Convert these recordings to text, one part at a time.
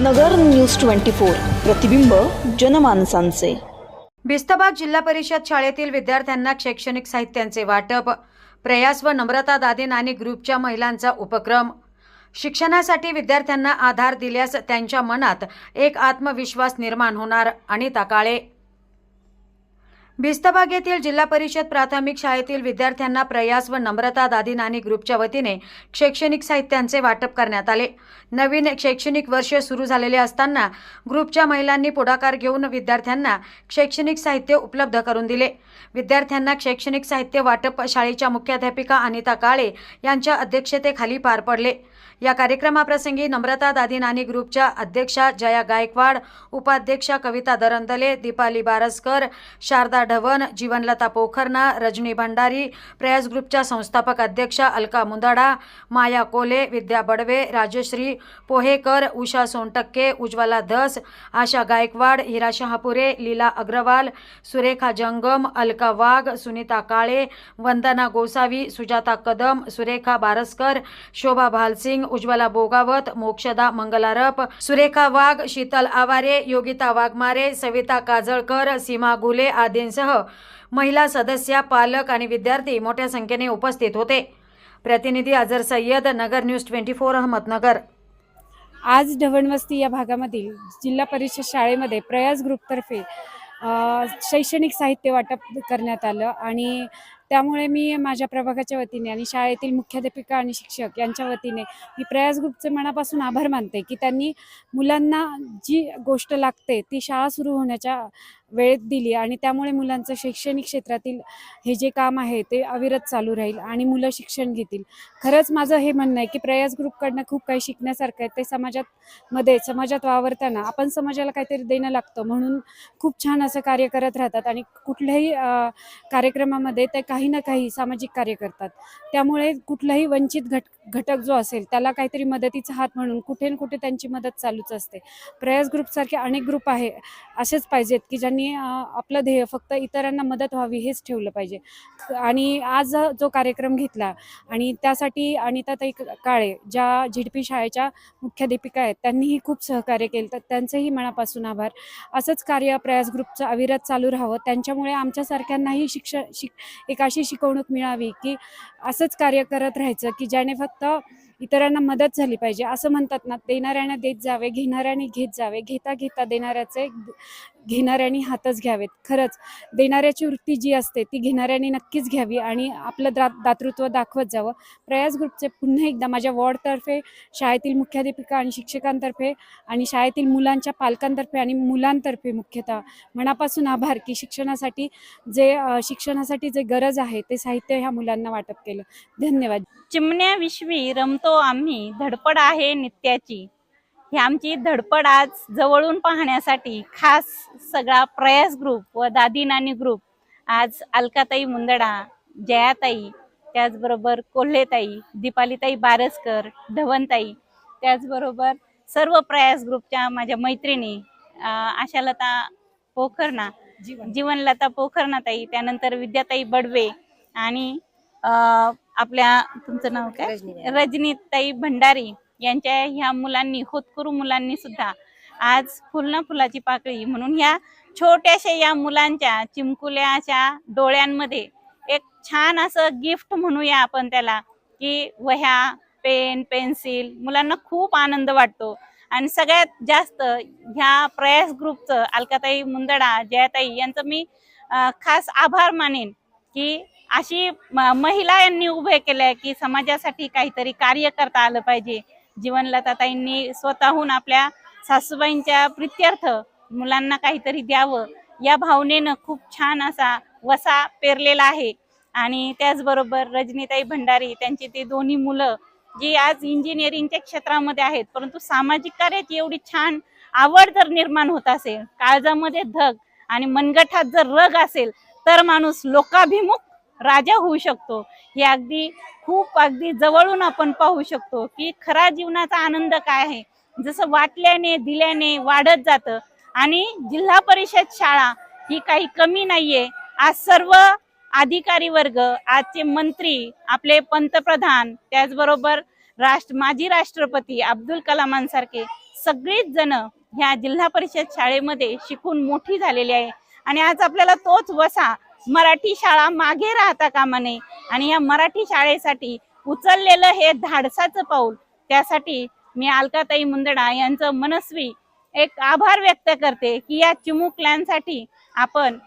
नगर news twenty four. प्रतिबिंब जनमानसांचे. बिस्तबाग जिल्हा परिषद शाळेतील विद्यार्थ्यांना शैक्षणिक साहित्यांचे वाटप प्रयास व नम्रता दादीन आणि ग्रुपच्या महिलांचा उपक्रम. शिक्षणासाठी विद्यार्थ्यांना आधार दिल्यास त्यांच्या मनात एक आत्मविश्वास निर्माण होणार अनिता काळे. भिस्तबाग येथील जिल्हा परिषद प्राथमिक शाळेतील विद्यार्थ्यांना प्रयास व नम्रता दादी नानी ग्रुपच्या वतीने शैक्षणिक साहित्यांचे वाटप करण्यात आले. नवीन शैक्षणिक वर्ष सुरू झालेले असताना ग्रुपच्या महिलांनी पुढाकार घेऊन विद्यार्थ्यांना शैक्षणिक साहित्य उपलब्ध करून दिले. विद्यार्थ्यांना शैक्षणिक साहित्य वाटप शाळेच्या मुख्याध्यापिका अनिता काळे यांच्या अध्यक्षतेखाली पार पडले. या कार्यक्रमाप्रसंगी नम्रता दादीनानी ग्रुपच्या अध्यक्षा जया गायकवाड उपाध्यक्षा कविता दरंदले दीपाली बारसकर शारदा ढवण जीवनलता पोखरना रजनी भंडारी प्रयास ग्रुपच्या संस्थापक अध्यक्षा अलका मुंदाडा माया कोले विद्या बडवे राजश्री पोहेकर उषा सोनटक्के उज्ज्वला धस आशा गायकवाड हिरा शहापुरे लीला अग्रवाल सुरेखा जंगम अलका वाघ सुनीता काळे वंदना गोसावी सुजाता कदम सुरेखा बारसकर शोभा भालसिंग उज्ज्वला बोगावत मोक्षदा मंगलारप सुरेखा वाघ शीतल आवारे योगिता वाघमारे सविता काजळकर सीमा गुले आदींसह महिला सदस्या पालक आणि विद्यार्थी मोठ्या संख्येने उपस्थित होते. प्रतिनिधी Azar Sayyad Nagar news twenty four Ahmednagar. आज ढवणवस्ती या भागामधील जिल्हा परिषद शाळेमध्ये प्रयास ग्रुपतर्फे शैक्षणिक साहित्य वाटप करण्यात आलं आणि त्यामुळे मी माझ्या प्रभागाच्या वतीने आणि शाळेतील मुख्याध्यापिका आणि शिक्षक यांच्या वतीने मी प्रयास ग्रुपचे मनापासून आभार मानते की त्यांनी मुलांना जी गोष्ट लागते ती शाळा सुरू होण्याच्या वेळेत दिली आणि त्यामुळे मुलांचं शैक्षणिक क्षेत्रातील हे जे काम आहे ते अविरत चालू राहील आणि मुलं शिक्षण घेतील. खरंच माझं हे म्हणणं आहे की प्रयास ग्रुपकडनं खूप काही शिकण्यासारखं आहे. ते समाजात मध्ये समाजात वावरताना आपण समाजाला काहीतरी देणं लागतं म्हणून खूप छान असं कार्य करत राहतात आणि कुठल्याही कार्यक्रमामध्ये ते काही ना काही सामाजिक कार्य करतात. त्यामुळे कुठलाही वंचित घट घटक जो असेल त्याला काहीतरी मदतीचा हात म्हणून कुठे ना कुठे त्यांची मदत चालूच असते. प्रयास ग्रुपसारखे अनेक ग्रुप आहे असेच पाहिजेत की ज्यांनी अ, आपलं ध्येय फक्त इतरांना मदत व्हावी हेच ठेवलं पाहिजे. आणि आज जो कार्यक्रम घेतला आणि त्यासाठी अनिताताई काळे ज्या झिडपी शाळेच्या मुख्याध्यापिका आहेत त्यांनीही खूप सहकार्य केलं. तर त्यांचंही मनापासून आभार. असंच कार्य प्रयास ग्रुपचं अविरत चालू राहावं. त्यांच्यामुळे आमच्यासारख्यांनाही शिक्षण शिक एक अशी शिकवणूक मिळावी की असंच कार्य करत राहायचं की ज्याने फक्त इतरांना मदत झाली पाहिजे. असं म्हणतात ना देणाऱ्याने देत जावे घेणाऱ्याने घेत जावे. घेता घेता देणाऱ्याचे घेणाऱ्यांनी हातच घ्यावेत. खरंच देणाऱ्याची वृत्ती जी असते ती घेणाऱ्याने नक्कीच घ्यावी आणि आपलं दा दातृत्व दाखवत जावं. प्रयास ग्रुपचे पुन्हा एकदा माझ्या वॉर्डतर्फे शाळेतील मुख्याध्यापिका आणि शिक्षकांतर्फे आणि शाळेतील मुलांच्या पालकांतर्फे आणि मुलांतर्फे मुख्यतः मनापासून आभार की शिक्षणासाठी जे शिक्षणासाठी जे गरज आहे ते साहित्य ह्या मुलांना वाटप केलं. धन्यवाद. चिमण्या विश्वी रमतो आम्ही धडपड आहे नित्याची. ही आमची धडपड आज जवळून पाहण्यासाठी खास सगळा प्रयास ग्रुप व दादी नानी ग्रुप आज अलकाताई मुंदडा जयाताई त्याचबरोबर कोल्हेताई दीपालीताई बारसकर धवनताई त्याचबरोबर सर्व प्रयास ग्रुपच्या माझ्या मैत्रिणी आशालता पोखरणा जीवनलता पोखरणाताई त्यानंतर विद्याताई बडवे आणि आपल्या तुमचं नाव काय? रजनीताई भंडारी. यांच्या ह्या मुलांनी होतकरू मुलांनी सुद्धा आज फुल ना फुलाची पाकळी. म्हणून ह्या छोट्याशा या मुलांच्या चिमकुल्याच्या डोळ्यांमध्ये एक छान असं गिफ्ट म्हणूया आपण त्याला की वह्या पेन पेन्सिल मुलांना खूप आनंद वाटतो. आणि सगळ्यात जास्त ह्या प्रयास ग्रुपचं अलकाताई मुंदडा जयाताई यांचं मी खास आभार मानेन की अशी महिला यांनी उभे केलंय की समाजासाठी काहीतरी कार्य करता आलं पाहिजे. जीवनलताताईंनी स्वतःहून आपल्या सासूबाईंच्या प्रित्यर्थ मुलांना काहीतरी द्यावं. या भावनेनं खूप छान असा वसा पेरलेला आहे. आणि त्याचबरोबर रजनीताई भंडारी त्यांची ती दोन्ही मुलं जी आज इंजिनिअरिंगच्या क्षेत्रामध्ये आहेत परंतु सामाजिक कार्याची एवढी छान आवड जर निर्माण होत असेल काळजामध्ये धग आणि मनगटात जर रग असेल तर माणूस लोकाभिमुख राजा होऊ शकतो. हे अगदी खूप अगदी जवळून आपण पाहू शकतो की खरा जीवनाचा आनंद काय आहे. जसं वाटल्याने दिल्याने वाढत जातं आणि जिल्हा परिषद शाळा ही काही कमी नाहीये. आज सर्व अधिकारी वर्ग आजचे मंत्री आपले पंतप्रधान त्याचबरोबर राष्ट्र माजी राष्ट्रपती अब्दुल कलामांसारखे सगळीच जण ह्या जिल्हा परिषद शाळेमध्ये शिकून मोठी झालेली आहे. आणि आज आपल्याला तोच वसा मराठी शाळा मागे राहता कामा नये. आणि या मराठी शाळेसाठी उचललेलं हे धाडसाचं पाऊल त्यासाठी मी अलकाताई मुंदडा यांचं मनस्वी एक आभार व्यक्त करते की या चिमुकल्यांसाठी आपण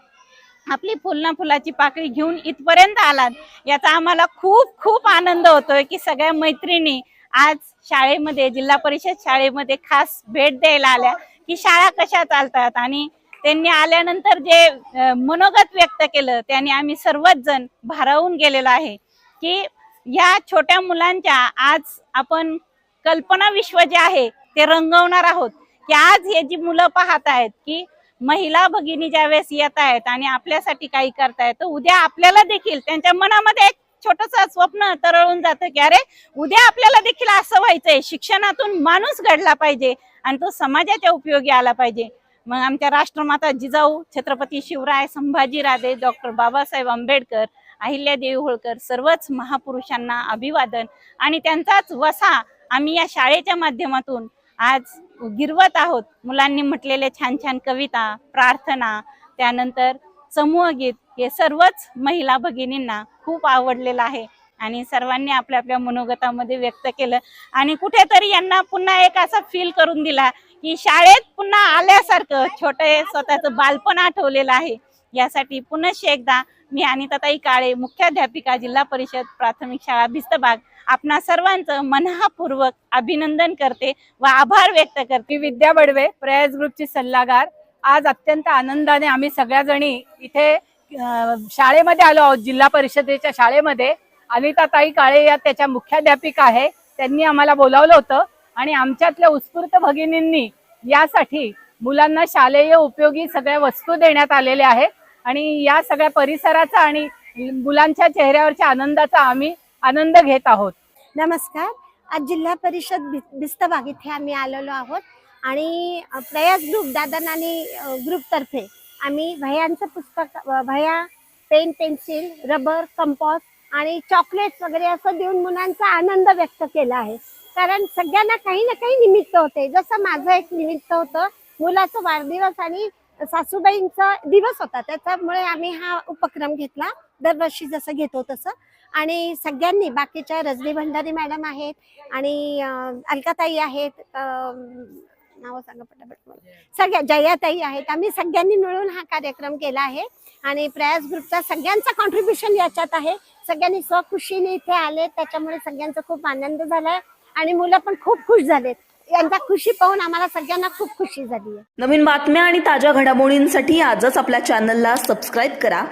आपली फुलना फुलाची पाकळी घेऊन इथपर्यंत आलात. याचा आम्हाला खूप खूप आनंद होतोय की सगळ्या मैत्रिणी आज शाळेमध्ये जिल्हा परिषद शाळेमध्ये खास भेट द्यायला आल्या की शाळा कशा चालतात आणि त्यांनी आल्यानंतर जे मनोगत व्यक्त केलं त्याने आम्ही सर्वच जण भारावून गेलेलो आहे की या छोट्या मुलांच्या आज आपण कल्पना विश्व जे आहे ते रंगवणार आहोत. की आज हे जी मुलं पाहत आहेत की महिला भगिनी ज्यावेळेस येत आहेत आणि आपल्यासाठी काही करतायत तर उद्या आपल्याला देखील त्यांच्या मनामध्ये एक छोटस स्वप्न तरळून जातं की अरे उद्या आपल्याला देखील असं व्हायचंय. शिक्षणातून माणूस घडला पाहिजे आणि तो समाजाच्या उपयोगी आला पाहिजे. मग आमच्या राष्ट्रमाता जिजाऊ छत्रपती शिवराय संभाजी राधे डॉक्टर बाबासाहेब आंबेडकर अहिल्यादेवी होळकर सर्वच महापुरुषांना अभिवादन आणि त्यांचाच वसा आम्ही या शाळेच्या माध्यमातून आज गिरवत आहोत. मुलांनी म्हटलेले छान छान कविता प्रार्थना त्यानंतर समूह गीत हे सर्वच महिला भगिनींना खूप आवडलेलं आहे आणि सर्वांनी आपल्या आपल्या मनोगतामध्ये व्यक्त केलं आणि कुठेतरी यांना पुन्हा एक असा फील करून दिला की शाळेत पुन्हा आल्यासारखं छोटे स्वतःचं बालपण आठवलेलं आहे. यासाठी पुनश एकदा मी अनिताताई काळे मुख्याध्यापिका जिल्हा परिषद प्राथमिक शाळा भिस्तबाग आपणा सर्वांचं मनहापूर्वक अभिनंदन करते व आभार व्यक्त करते. विद्या बडवे प्रयास ग्रुपची सल्लागार. आज अत्यंत आनंदाने आम्ही सगळ्या जणी इथे शाळेमध्ये आलो आहोत जिल्हा परिषदेच्या शाळेमध्ये. अनिताताई काळे या त्याच्या मुख्याध्यापिका आहे. त्यांनी आम्हाला बोलावलं होतं. आणि आमच्यातल्या उत्स्फूर्त भगिनींनी यासाठी मुलांना शालेय उपयोगी सगळ्या वस्तू देण्यात आलेल्या आहेत. आणि या सगळ्या परिसराचा आणि मुलांच्या चेहऱ्यावरच्या आनंदाचा आम्ही आनंद घेत आहोत. नमस्कार. आज जिल्हा परिषद बि- बिस्तबाग इथे आम्ही आलेलो आहोत. आणि प्रयास ग्रुप दादन आणि ग्रुपतर्फे आम्ही भयांचं पुस्तक भया पेन पेन्सिल रबर कंपॉस आणि चॉकलेट्स वगैरे असं देऊन मुलांचा आनंद व्यक्त केला आहे. कारण सगळ्यांना काही ना काही निमित्त होते. जसं माझं एक निमित्त होतं मुलाचं वाढदिवस आणि सासूबाईंचा दिवस होता. त्याच्यामुळे आम्ही हा उपक्रम घेतला. दरवर्षी जसं घेतो तसं. आणि सगळ्यांनी बाकीच्या रजनी भंडारी मॅडम आहेत आणि अलकाताई आहेत नाव सांगा पटापट सगळ्या जयाताई आहेत. आम्ही सगळ्यांनी मिळून हा कार्यक्रम केला आहे. आणि प्रयास ग्रुपचा सगळ्यांचा कॉन्ट्रीब्युशन याच्यात आहे. सगळ्यांनी स्वखुशीने इथे आले. त्याच्यामुळे सगळ्यांचा खूप आनंद झाला. आणि मुलं पण खूप खुश झालेत. यांचा खुशी पाहून आम्हाला सगळ्यांना खूप खुशी झाली आहे. नवीन बातम्या आणि ताज्या घडामोडींसाठी आजच आपल्या चॅनलला सबस्क्राईब करा.